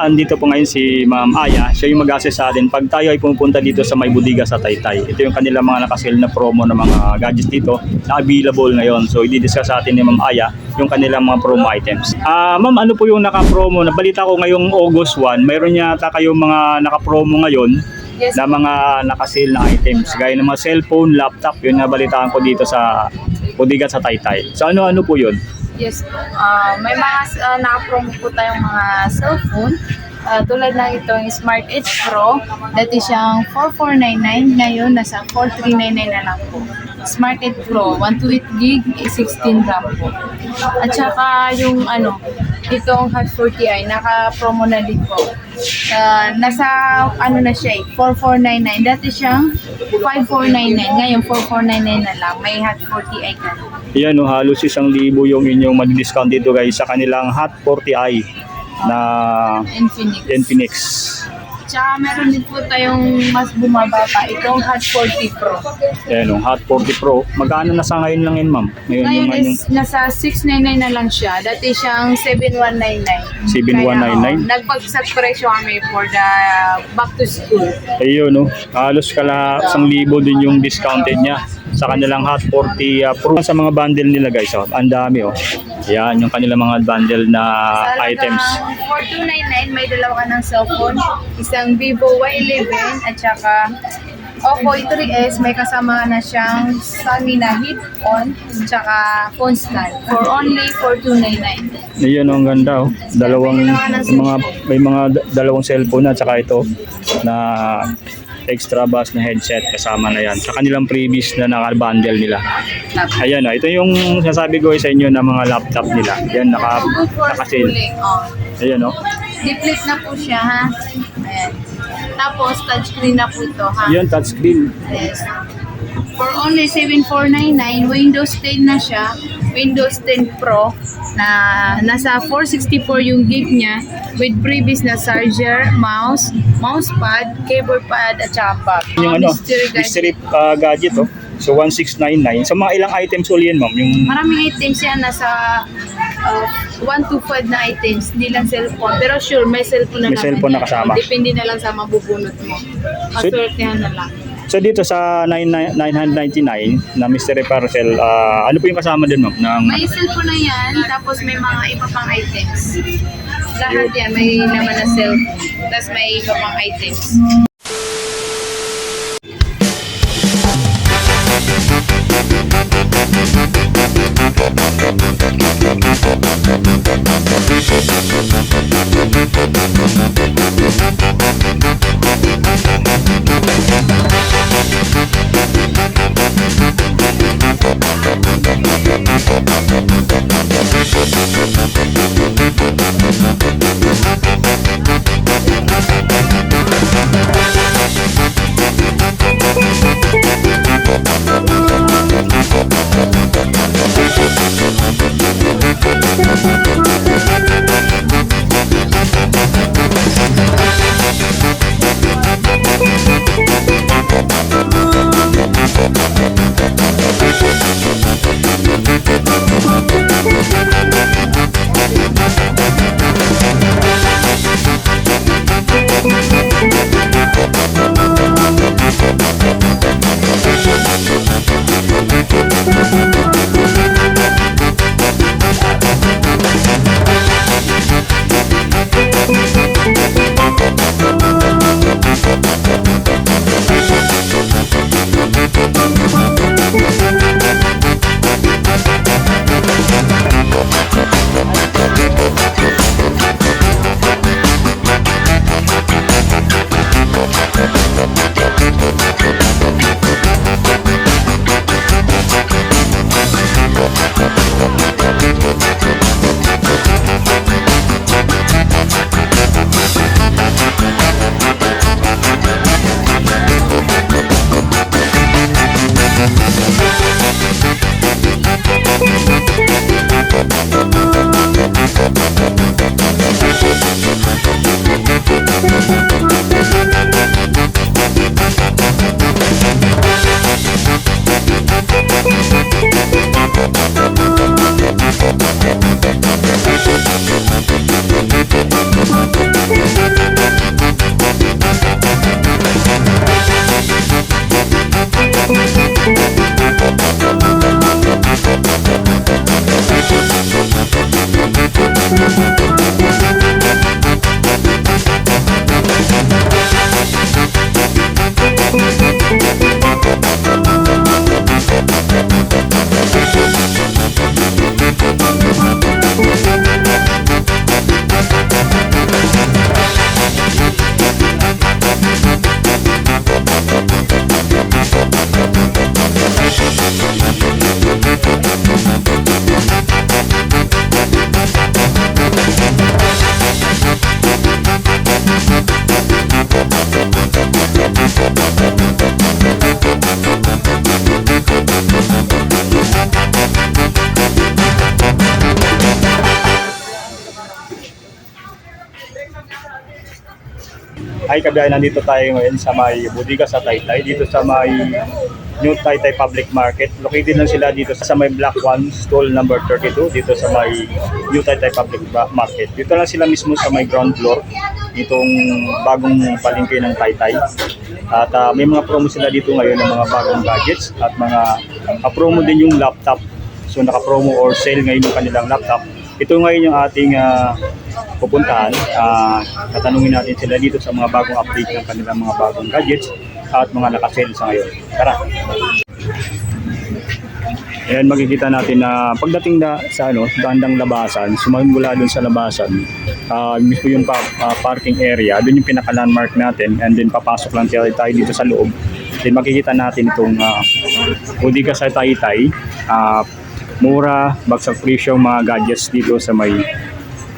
andito po ngayon si Ma'am Aya. Siya yung mag-assist sa atin pag tayo ay pumunta dito sa may budiga sa Taytay. Ito yung kanilang mga nakasale na promo ng mga gadgets dito na available ngayon. So, i-discuss sa atin ni Ma'am Aya yung kanilang mga promo items. Ah, Ma'am, ano po yung naka-promo? Nabalita ko ngayong August 1, mayroon yata kayong mga naka-promo ngayon Yes. na mga nakasale na items gaya ng mga cellphone, laptop, yun nabalitaan ko dito sa budiga sa Taytay. So, ano-ano po yun? Yes. Ah, may mga uh, naka-promo po tayong mga cellphone. Ah, tulad ng itong Smart Edge Pro, dati siyang 4499, ngayon nasa 4399 na lang po. Smart Edge Pro, 128 gig, 16 RAM po. At saka yung ano, itong Hot 40i, naka-promo na din po. Ah, nasa ano na siya eh, 4499. Dati siyang 5499, ngayon 4499 na lang. May Hot 40i ka na. Yan, no, halos isang libo yung inyong madi-discount dito guys sa kanilang Hot 40i na Infinix. Infinix. Tsaka meron din po tayong mas bumaba pa, itong Hot 40 Pro. Yan, no, Hot 40 Pro. Magkano na sa ngayon lang yun, ma'am? Ngayon, Ngayon yung, yung is nasa 699 na lang siya. Dati siyang 7199. 7199? Kaya, oh, nagpagsak presyo kami for the back to school. ayun, no, halos kala isang libo din yung discounted niya sa kanilang Hot 40 uh, Pro. Sa mga bundle nila guys, oh, ang dami oh. Yan, yung kanilang mga bundle na Sa items. halagang 4299 may dalawa ka ng cellphone, isang Vivo Y11 at saka Oppo A3s may kasama na siyang Xiaomi na hit-on at saka phone stand for only 4299. Ayun, ang ganda oh. Dalawang May ng mga may mga dalawang cellphone at saka ito na extra bass na headset kasama na yan sa kanilang previous na naka-bundle nila. Ayan oh, ito yung sinasabi ko sa inyo na mga laptop nila. Yan naka for naka-sale. Oh. Ayan oh. Diplit na po siya ha. Tapos touchscreen na po ito ha. Yan touchscreen. Yes. For only 7499, Windows 10 na siya. Windows 10 Pro na nasa 464 yung gig niya with previous na charger, mouse, mousepad, keyboard pad at saka pad. Yung ano, Mystery guide. mystery uh, gadget oh. So 1699. So mga ilang items uli yan, ma'am? Yung Maraming items yan nasa uh, 1 to 5 na items, hindi lang cellphone. Pero sure, may cellphone na May naman cellphone na yan. kasama. Depende na lang sa mabubunot mo. Maswertehan na lang. So dito sa 9 999 na mystery parcel, ah, ano po yung kasama din, ma'am? Ng May cellphone na yan, tapos may mga iba pang items. Lahat yan, may naman na cellphone. Tapos may iba pang items. Ay kabiyahe, nandito tayo ngayon sa may Budiga sa Taytay, dito sa may New Taytay Public Market. Located lang sila dito sa may Block 1, stall number 32, dito sa may New Taytay Public Market. Dito lang sila mismo sa may ground floor, itong bagong palengke ng Taytay. At ah, may mga promo sila dito ngayon ng mga bagong gadgets at mga ah, promo din yung laptop. So naka-promo or sale ngayon yung kanilang laptop. Ito ngayon yung ating ah, pupuntahan. Ah, tatanungin natin sila dito sa mga bagong update ng kanilang mga bagong gadgets at mga naka-sale sa ngayon. Tara! Ayan, makikita natin na pagdating na sa ano, bandang labasan, sumamula doon sa labasan, ah mismo yung pa- ah, parking area, doon yung pinaka-landmark natin, and then papasok lang tayo, tayo dito sa loob. Then makikita natin itong uh, Udiga sa Taytay, ah, mura, bagsak presyo mga gadgets dito sa may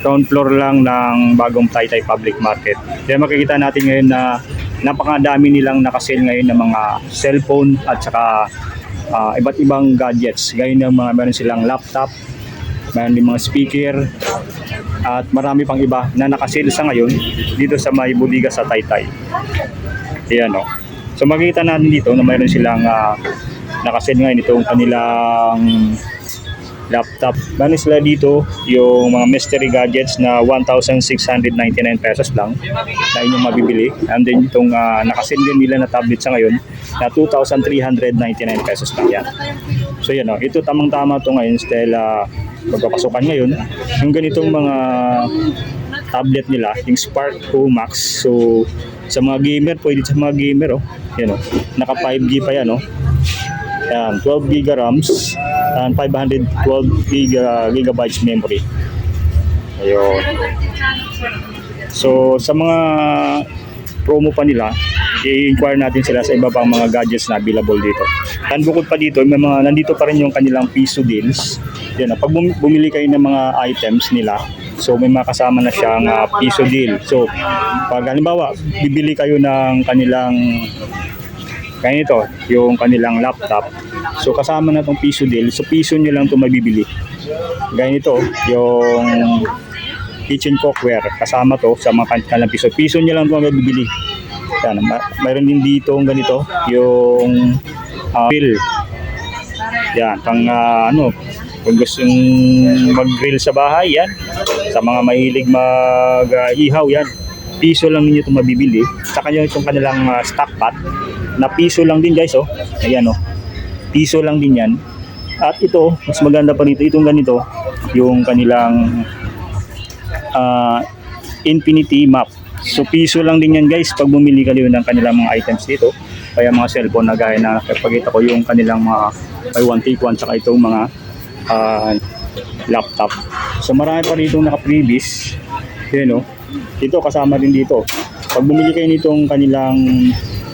ground floor lang ng bagong Taytay Public Market. Kaya makikita natin ngayon na napakadami nilang nakasale ngayon ng mga cellphone at saka ah, iba't ibang gadgets. Ngayon ng mga meron silang laptop, meron din mga speaker, at marami pang iba na nakasale sa ngayon dito sa may budiga sa Taytay. Ayan o. So makikita natin dito na mayroon silang uh, nakasale ngayon itong kanilang laptop. Meron sila dito yung mga mystery gadgets na 1,699 pesos lang na inyong mabibili. And then itong uh, nakasale din nila na tablet sa ngayon na 2,399 pesos lang yan. So yan o, ito tamang-tama to ngayon dahil uh, magpapasukan ngayon. Yung ganitong mga tablet nila, yung Spark Pro Max. So sa mga gamer, pwede sa mga gamer oh. Yan oh. Naka 5G pa yan oh. Yan, 12 GB RAMs and 512 giga, gigabytes memory. Ayun. So sa mga promo pa nila, i-inquire natin sila sa iba pang mga gadgets na available dito. And bukod pa dito, may mga nandito pa rin yung kanilang piso deals. Yan, ah, pag bum- bumili kayo ng mga items nila, so may mga na siyang ah, piso deal. So pag halimbawa, bibili kayo ng kanilang ganito, yung kanilang laptop. So kasama na tong piso deal. So piso nyo lang ito mabibili. Ganito, yung kitchen cookware. Kasama to sa mga kanilang piso. Piso nyo lang ito mabibili. Yan, ma- mayroon din dito ganito, yung uh, grill. Yan, pang ah, ano, kung gusto mag-grill sa bahay, yan. Sa mga mahilig mag-ihaw, yan. Piso lang ninyo ito mabibili. Saka yung itong kanilang ah, stock pot, na piso lang din guys, oh. Ayan, oh. Piso lang din yan. At ito, mas maganda pa nito, itong ganito, yung kanilang ah, infinity map. So piso lang din yan guys pag bumili kayo ng kanilang mga items dito. Kaya mga cellphone na gaya na nakapagita ko yung kanilang mga buy one take one tsaka itong mga ah, laptop. So marami pa rito naka-previous. Yun no. Ito kasama din dito. Pag bumili kayo nitong kanilang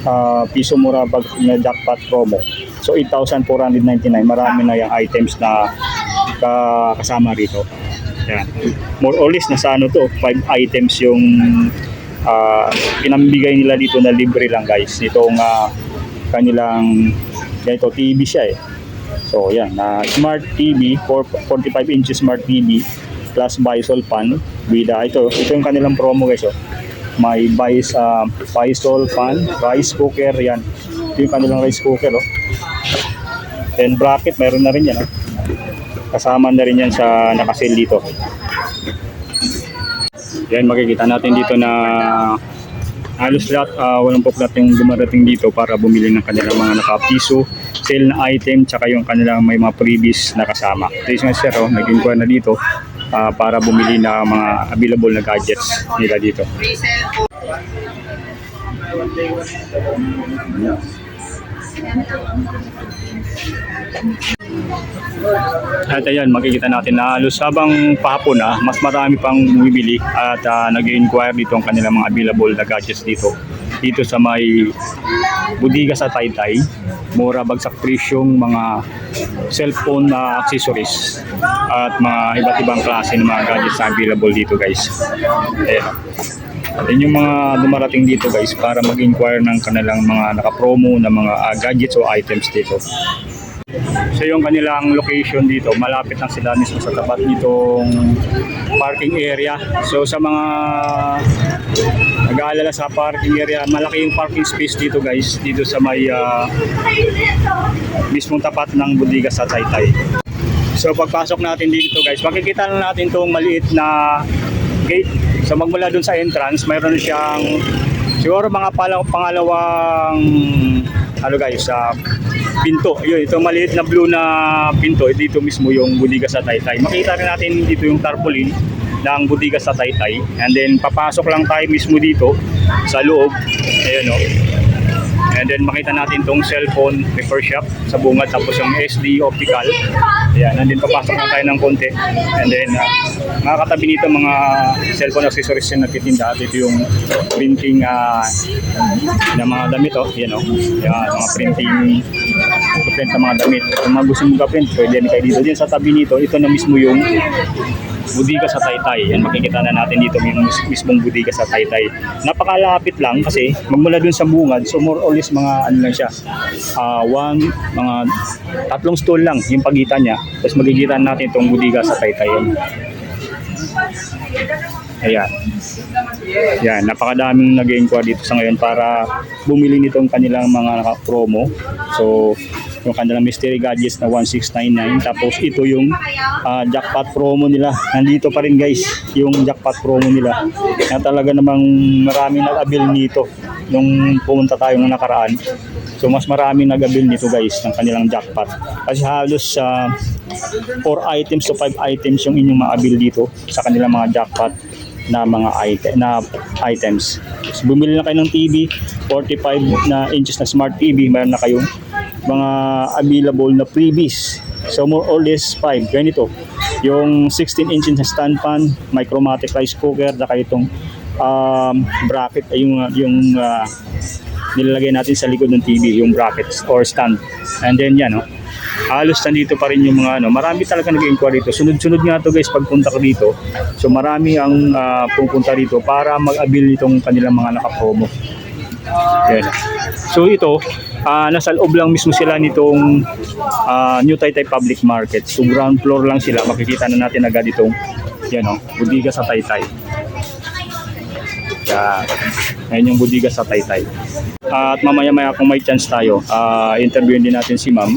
ah, piso mura bag na jackpot promo. So 8,499 marami na yung items na ka- kasama rito. Yan. More or less nasa ano to, 5 items yung ah, pinambigay nila dito na libre lang guys. Itong ah, kanilang ganito TV siya eh. So yan, na smart TV, 4, 45 inches smart TV plus Bisol fan with ah, ito, ito yung kanilang promo guys oh. May Bis, uh, Bisol fan, rice cooker yan. Ito yung kanilang rice cooker oh. Then bracket, meron na rin yan oh. Kasama na rin yan sa nakasale dito. Yan makikita natin dito na halos lahat uh, walang poklat yung dumarating dito para bumili ng kanilang mga nakapiso, sale na item, tsaka yung kanilang may mga previous na kasama. Ito yung sir, oh, nag-inquire na dito ah, para bumili ng mga available na gadgets nila dito. At ayan, makikita natin na halos habang pahapon na, mas marami pang bumibili at uh, nag-inquire dito ang kanilang mga available na gadgets dito. Dito sa may budiga sa Taytay, mura bagsak presyong mga cellphone na accessories at mga iba't ibang klase ng mga gadgets available dito guys. Ayan. At yun yung mga dumarating dito guys para mag-inquire ng kanilang mga naka-promo na mga ah, gadgets o items dito. So yung kanilang location dito, malapit lang sila mismo sa tapat nitong parking area. So sa mga nag Nag-aalala sa parking area. Malaki yung parking space dito guys. Dito sa may ah, mismong tapat ng budiga sa Taytay. So pagpasok natin dito guys, makikita na natin itong maliit na gate. So magmula dun sa entrance, mayroon siyang siguro mga pangalawang ano guys, sa pinto. Yun, itong maliit na blue na pinto, dito mismo yung budiga sa Taytay. Makita rin natin dito yung tarpaulin ng budiga sa Taytay. And then papasok lang tayo mismo dito sa loob. Ayun o. And then makita natin tong cellphone repair shop sa bungad tapos yung SD optical. Ayan, and papasok na tayo ng konti. And then uh, mga katabi nito mga cellphone accessories yung nagtitinda. At ito yung printing uh, ng mga damit oh. Yan oh. Yan, mga printing print ng mga damit. Kung mga gusto mong ka-print, pwede rin kayo dito. Diyan sa tabi nito, ito na mismo yung budiga sa Taytay. Yan makikita na natin dito yung mis- mismong budiga sa Taytay. Napakalapit lang kasi magmula dun sa bungad, so more or less mga ano lang siya. ah one, mga tatlong stall lang yung pagitan niya. Tapos magkikita natin itong budiga sa Taytay. Yan. Ayan. Yan, napakadaming nag-inquire dito sa ngayon para bumili nitong kanilang mga naka-promo. So, yung kanilang mystery gadgets na 1699 tapos ito yung ah, jackpot promo nila. Nandito pa rin guys yung jackpot promo nila. Na talaga namang maraming nag-avail nito nung pumunta tayo ng nakaraan. So mas maraming nag-avail nito guys ng kanilang jackpot. Kasi halos sa 4 items to 5 items yung inyong ma-avail dito sa kanilang mga jackpot na mga item, na items. So, bumili na kayo ng TV, 45 na inches na smart TV, meron na kayong mga available na freebies. So more or less 5. Ganito. Yung 16 inches na stand fan, micromatic rice cooker, saka itong um, bracket, yung, yung uh, nilalagay natin sa likod ng TV, yung brackets or stand. And then yan, no? halos nandito pa rin yung mga ano, marami talaga nag-inquire dito. Sunod-sunod nga to guys pagpunta ko dito. So marami ang ah, pupunta dito para mag-avail nitong kanilang mga naka-promo. Yan. So ito, ah, nasa loob lang mismo sila nitong ah, New Taytay Public Market. So ground floor lang sila. Makikita na natin agad itong yan o, budiga sa Taytay. Yan. Ayan yung budiga sa Taytay. At mamaya-maya kung may chance tayo, ah, interviewin din natin si ma'am.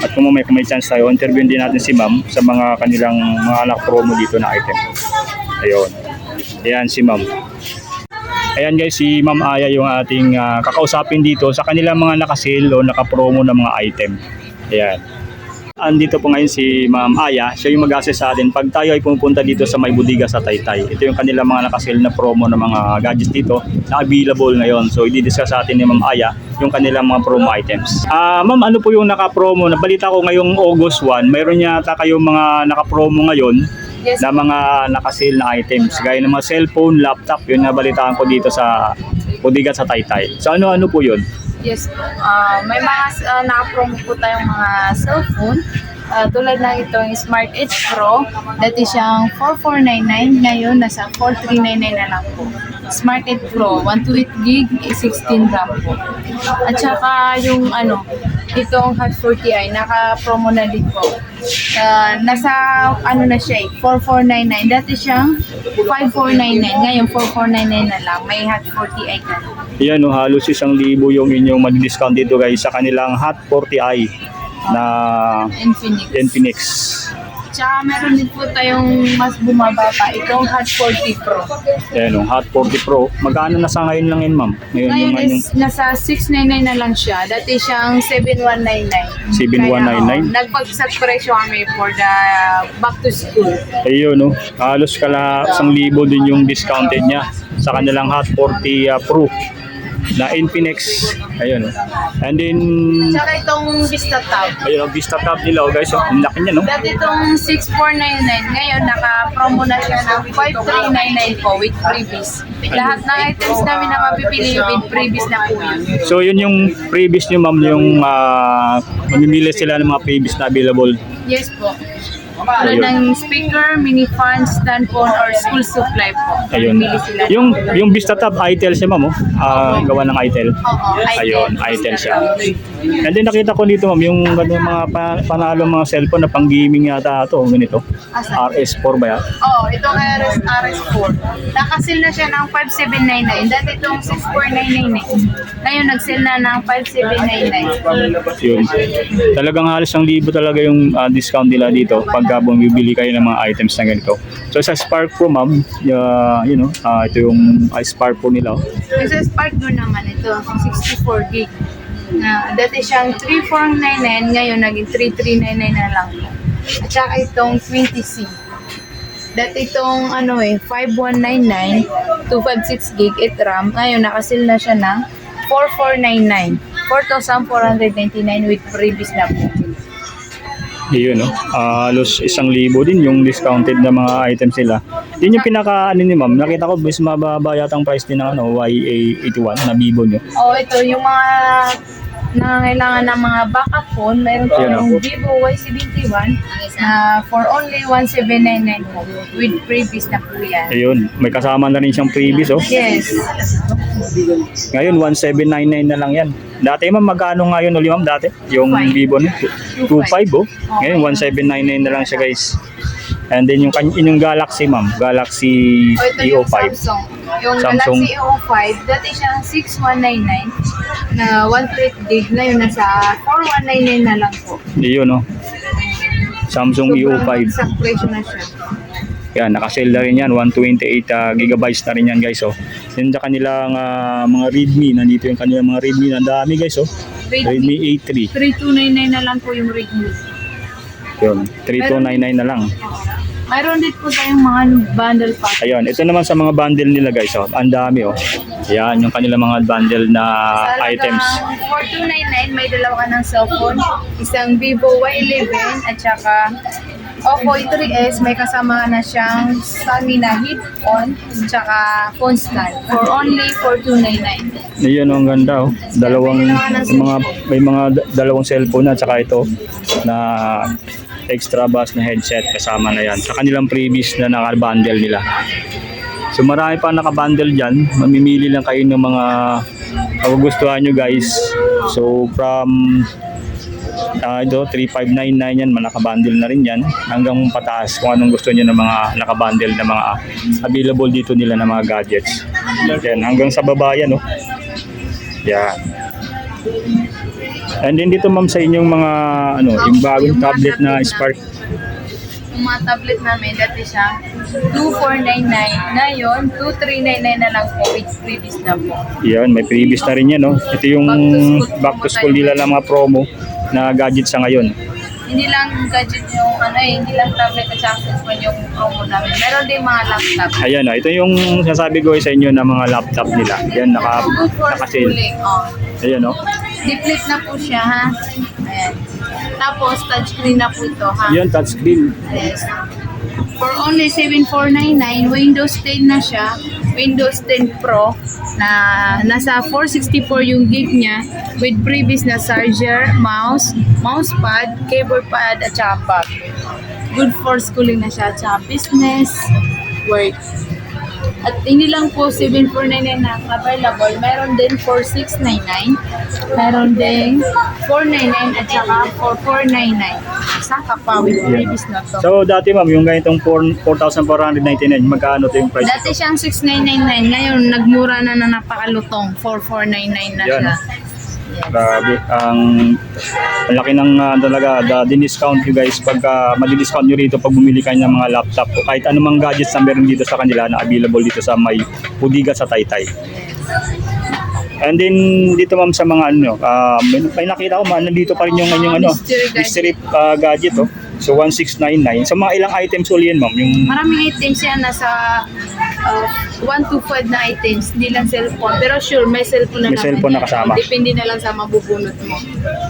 At kung mamaya kung may chance tayo, interviewin din natin si ma'am sa mga kanilang mga anak promo dito na item. Ayun. Ayan si ma'am. Ayan guys, si Ma'am Aya yung ating ah, kakausapin dito sa kanilang mga nakasale o nakapromo na mga item. Ayan. Andito po ngayon si Ma'am Aya, siya yung mag-assess sa atin pag tayo ay pumunta dito sa may budiga sa Taytay. Ito yung kanilang mga nakasale na promo na mga gadgets dito na available ngayon. So i-discuss sa atin ni Ma'am Aya yung kanilang mga promo items. Ah, Ma'am, ano po yung naka-promo? Nabalita ko ngayong August 1, mayroon yata kayong mga naka-promo ngayon Yes. na mga nakasale na items gaya ng mga cellphone, laptop, yun nabalitaan ko dito sa budiga sa Taytay. So ano-ano po yun? Yes po. Ah, may mga uh, naka-promo po tayong mga cellphone. Ah, tulad ng itong Smart Edge Pro, dati siyang 4499, ngayon nasa 4399 na lang po. Smart Edge Pro, 128 gig, 16 RAM po. At saka yung ano, itong Hot 40i, naka-promo na din po. Ah, nasa ano na siya eh, 4499. Dati siyang 5499, ngayon 4499 na lang. May Hot 40i ka. Yan, no, halos isang libo yung inyong madi-discount dito guys sa kanilang Hot 40i na Infinix. Infinix. Tsaka meron din po tayong mas bumaba pa, itong Hot 40 Pro. Yan, no, Hot 40 Pro. Magkano na sa ngayon lang yun, ma'am? Ngayon, Ngayon yung, yung is nasa 699 na lang siya. Dati siyang 7199. 7199? Kaya, oh, nagpagsak presyo kami for the back to school. ayun, no, halos kala isang libo din yung discounted niya sa kanilang Hot 40 uh, Pro na Infinix. Ayun, no. And then, Tsaka itong Vista Tab. ayun, ang Vista Tab nila, oh, guys. Oh, ang laki niya, no? Dati itong 6499, ngayon naka-promo na siya ng 5399 po with freebies. Lahat ng items namin na mapipili with freebies na po yun. So yun yung previous nyo ma'am, yung uh, mamimili sila ng mga previous na available. Yes po. Tulad ng speaker, mini fan, stand phone, or school supply po. Ayun. Pili sila. Yung yung Vista Tab Itel siya ma'am, oh. Ah, gawa ng Itel. Oo, Ayun, Itel siya. And then nakita ko dito ma'am, yung ganun mga pa, panalo mga cellphone na pang gaming yata ito, ganito. Asa? RS4 ba yan? Oo, itong RS, RS4. Nakasil na siya ng 5799. Dati itong 64999. Ngayon, nagsil na ng 5799. Yun. Talagang halos ang libo talaga yung ah, discount nila dito pagka bumibili kayo ng mga items na ganito. So sa Spark Pro ma'am, uh, you know, ah, ito yung ah, Spark Pro nila. oh. Yung sa Spark doon naman ito, 64 gig. Na, dati siyang 3499, ngayon naging 3399 na lang. At saka itong 20C. Dati itong ano eh, 5199, 256 gig it RAM. Ngayon nakasil na siya ng 4499. 4,499 with previous na po. Yun, no? Ah, halos isang libo din yung discounted na mga items nila. Yun yung pinaka, ano ni ma'am, nakita ko, mas mababa yata ang price din ng ano, YA81 na Vivo nyo. Oh, ito yung mga nangangailangan ng mga backup phone. Meron Yan, tayong Vivo Y71 na for only 1799 po with previous na po yan. Ayun, may kasama na rin siyang freebies, oh. Yes. Ngayon, 1799 na lang yan. Dati ma'am, magkano nga yun uli ma'am dati? Yung Five. Vivo na? 2.5 oh. Ngayon, 1799 na lang siya guys. And then yung, kan- yung Galaxy ma'am, Galaxy O ito yung EO5. Samsung. Yung Samsung. Galaxy EO5, dati siyang 6199 na 1 gig. Ngayon nasa 4199 na lang po. Yun oh. Samsung Sobrang EO5. Sa presyo na siya. Yan, naka-sale na rin yan. 128 uh, gigabytes na rin yan guys oh. Yun sa kanilang ah, mga Redmi. Nandito yung kanilang mga Redmi. Ang dami guys oh. Redmi. Redmi A3. 3299 na lang po yung Redmi. Yun, 3299 na lang. Mayroon din po tayong mga bundle pack. Ayun, ito naman sa mga bundle nila guys, oh. Ang dami oh. Yan, yung kanilang mga bundle na Sa items. halagang 4299, may dalawa ka ng cellphone, isang Vivo Y11 at saka Oppo A3s, may kasama ka na siyang Stamina headphone at saka phone stand for only 4299. Ayun, oh, ang ganda oh. Dalawang mga may mga dalawang cellphone at saka ito na extra bass na headset kasama na yan. Sa kanilang previous na naka-bundle nila. So marami pa naka-bundle dyan. Mamimili lang kayo ng mga magugustuhan nyo guys. So from uh, ito, 3599 yan, naka-bundle na rin yan. Hanggang pataas kung anong gusto nyo ng mga naka-bundle na mga available dito nila na mga gadgets. Yan, hanggang sa baba yan, oh. Yan. And then dito ma'am sa inyong mga ano, yung bagong tablet na na- Spark. Yung mga tablet namin, dati siya 2499. Ngayon, 2399 na lang po with previous na po. Yan, may previous na rin yan, no. Ito yung back to school nila lang mga promo na gadget sa ngayon. Hindi lang gadget yung ano eh, hindi lang tablet at saka cellphone yung promo namin. Meron din mga laptop. Ayan, oh, ito yung sasabi ko sa inyo na mga laptop nila. Yan, naka, Good for naka-sale. schooling. Oh. Ayan, oh. Diplit na po siya ha. Ayan. Tapos touchscreen na po ito ha. Yan, touchscreen. Yes. For only 7499, Windows 10 na siya. Windows 10 Pro na nasa 464 yung gig niya with previous na charger, mouse, mousepad, keyboard pad at saka back. Good for schooling na siya at saka business, work. At hindi lang po 7499 na available, meron din 4699, meron din 499 at saka 4499. Saka pa with previous na to. So, dati ma'am, yung ganitong 4 4,499, magkano to yung price? Dati siyang 6999, ngayon nagmura na na napakalutong, 4499 na Yan. siya. Grabe, ang ang laki ng ah, talaga, the, discount you guys pagka madi-discount nyo rito pag bumili kayo ng mga laptop o kahit anumang gadgets na meron dito sa kanila na available dito sa may Budiga sa Taytay. And then dito ma'am sa mga ano, ah, may, may nakita ko man nandito pa rin yung yung ano, Mystery gadget. mystery ah, gadget oh. So 1699. So mga ilang items uli yan ma'am, yung Maraming items yan, nasa uh, 1 to 5 na items, hindi lang cellphone. Pero sure, may cellphone na May naman cellphone na yan. kasama. Depende na lang sa mabubunot mo.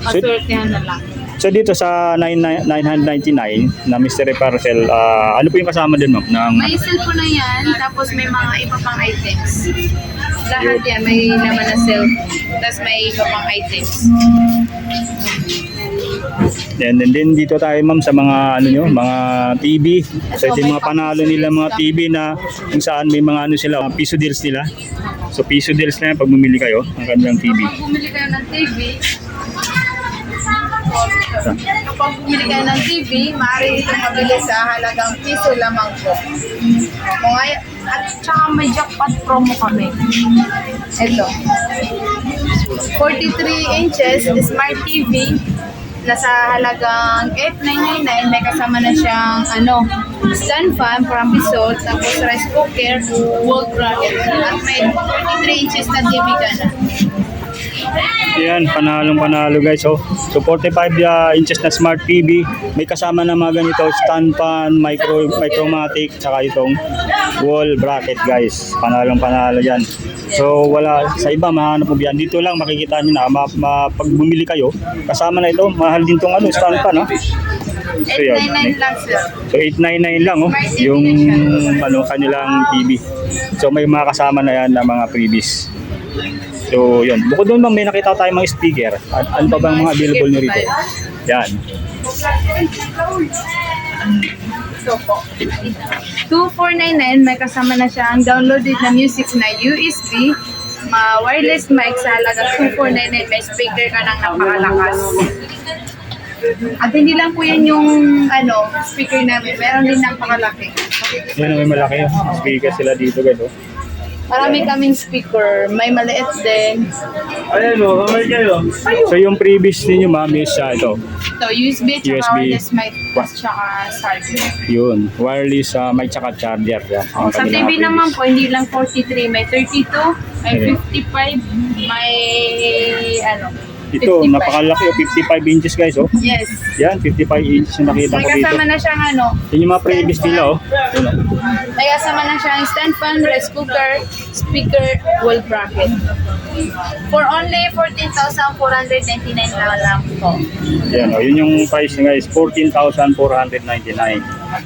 Paswertehan na lang. So dito sa 9 999 na mystery parcel, ah, ano po yung kasama din ma'am ng May cellphone na yan, tapos may mga iba pang items. Lahat yan, may naman na cellphone. Tapos may iba pang items. And then, dito tayo ma'am sa mga ano nyo, mga TV. So ito yung mga panalo nila mga TV na kung saan may mga ano sila, mga piso deals nila. So piso deals na yan pag bumili kayo ng kanilang TV. Kapag bumili kayo ng TV, kapag bumili kayo ng TV, maaari ito mabili sa halagang piso lamang po. Mga, at saka may jackpot promo kami. Ito. 43 inches Smart TV nasa halagang 8,999 may kasama na siyang ano stand fan from Bisol tapos rice cooker wall bracket at may 43 inches na TV ka na Yan, panalong panalo guys. So, so 45 uh, inches na smart TV. May kasama na mga ganito, stand fan, micro, micromatic, saka itong wall bracket guys. Panalong panalo yan. So wala, sa iba mahanap mo yan. Dito lang makikita nyo na, ma, ma- pag bumili kayo, kasama na ito, mahal din tong ano, stand fan. No? So, yan. 899 lang sir So 899 lang oh, yung ano kanilang TV. So may mga kasama na yan na mga freebies. So yun, bukod doon ma'am, may nakita tayong mga speaker. At ano pa bang mga available nyo rito? Yan. ito po 2499 may kasama na siya ang downloaded na music na USB ma wireless mic sa halaga 2499 may speaker ka ng napakalakas at hindi lang po yan yung ano speaker namin meron din napakalaki Yan may malaki speaker sila dito guys. Oh. marami kaming speaker may maliit din Ayan o, kamay kayo. So yung previous ninyo ma'am is uh, ito. ito USB at USB. wireless mic at saka charger Yun, wireless uh, may tsaka charger. Yan, ang sa kanilang TV previous. naman po, hindi lang 43, may 32, may Okay. 55, may ano, Ito, 55. napakalaki oh, 55 inches guys oh. Yes. Yan, 55 inches na nakita ko dito. kasama na siyang ano, Yun yung mga previous nila oh. Yun, oh. may kasama na siyang stand fan, rice cooker, speaker, wall bracket. For only 14,499 na lang po. Yan, oh, yun yung price niya guys, 14,499.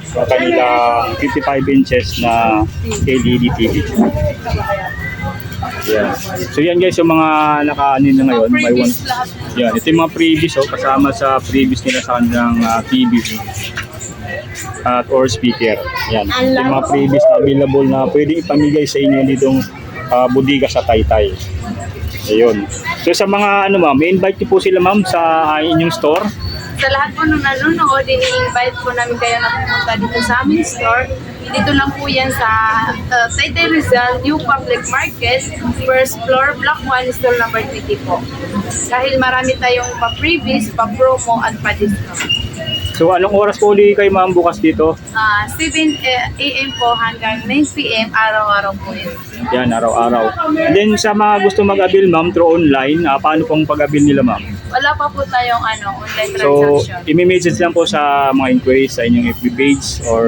So, kanilang 55 inches na LED TV. Yan. So yan guys, yung mga naka-ano na ngayon, may one. Yan, ito yung mga previous oh, kasama sa previous nila sa kanilang ah, TV at or speaker. Yan. Ito yung mga previous na available na pwedeng ipamigay sa inyo ditong ah, budiga sa Taytay. Ayun. So sa mga ano ma'am, invite niyo po sila ma'am sa ah, inyong store. Sa lahat po nung nanonood, ini-invite po namin kayo na pumunta dito sa aming store. Dito lang po yan sa uh, Taytay Rizal, New Public Market, first floor, block 1, store number 20 po. Dahil marami tayong pa-freebies, pa-promo, at pa-discount. So anong oras po ulit kayo ma'am bukas dito? Ah, 7 a.m. po hanggang 9 p.m. araw-araw po yun. Yan, araw-araw. And then sa mga gusto mag-avail ma'am through online, ah, paano pong pag-avail nila ma'am? Wala pa po tayong ano, online So, transaction. i-message lang po sa mga inquiries sa inyong FB page or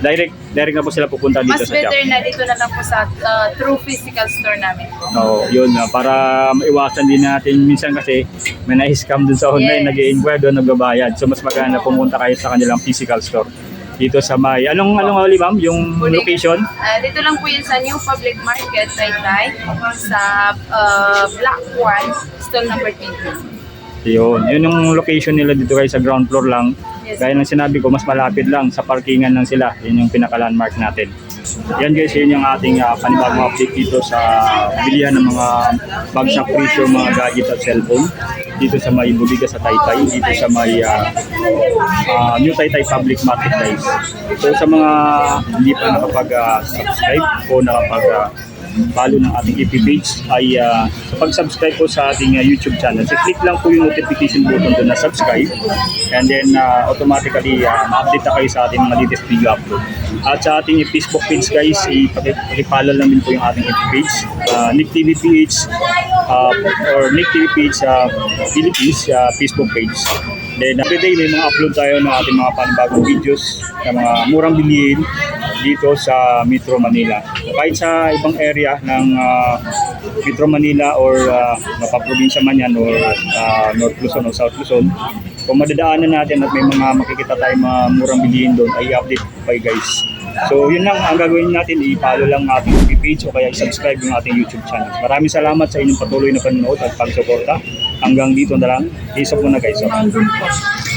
direct direct na po sila pupunta dito Mas sa shop. better na dito na lang po sa uh, true physical store namin po. Oo, yun na para maiwasan din natin minsan kasi may na-scam dun sa online, Yes. nag-i-inquire doon, nagbabayad. So mas maganda pumunta kayo sa kanilang physical store. Dito sa may, anong, anong huli ma'am? Yung Huli. location? Ah, dito lang po yun sa New Public Market, Taytay, sa uh, Black 1, stall number 20. Yun, yun yung location nila dito guys sa ground floor lang. Yes. Gaya ng sinabi ko, mas malapit lang sa parkingan lang sila. Yun yung pinaka-landmark natin. Yan guys, yun yung ating uh, panibagong update dito sa bilihan ng mga bagsak presyo, mga gadget at cellphone. Dito sa may Budiga sa Taytay, dito sa may ah, ah, New Taytay Public Market guys. So sa mga hindi pa nakapag-subscribe o nakapag ah, follow ng ating FB page ay sa pag-subscribe po sa ating ah, YouTube channel. So click lang po yung notification button doon na subscribe and then ah, automatically uh, ma-update na kayo sa ating mga latest video upload. At sa ating Facebook page guys, ipakipollow lang din po yung ating FB page. Uh, Nick TV PH uh, or Nick TV PH uh, Philippines uh, Facebook page. Then everyday may mga upload tayo ng ating mga panibagong videos na mga murang bilihin dito sa Metro Manila. Kahit sa ibang area ng ah, Metro Manila or uh, mapaprobinsya man yan or ah, North Luzon o South Luzon, kung madadaanan natin at may mga makikita tayong mga murang bilihin doon, ay update pa guys. So yun lang, ang gagawin natin, i-follow lang ang ating page o kaya i-subscribe yung ating YouTube channel. Maraming salamat sa inyong patuloy na panonood at pagsuporta. Hanggang dito na lang. Isa po na guys. Okay?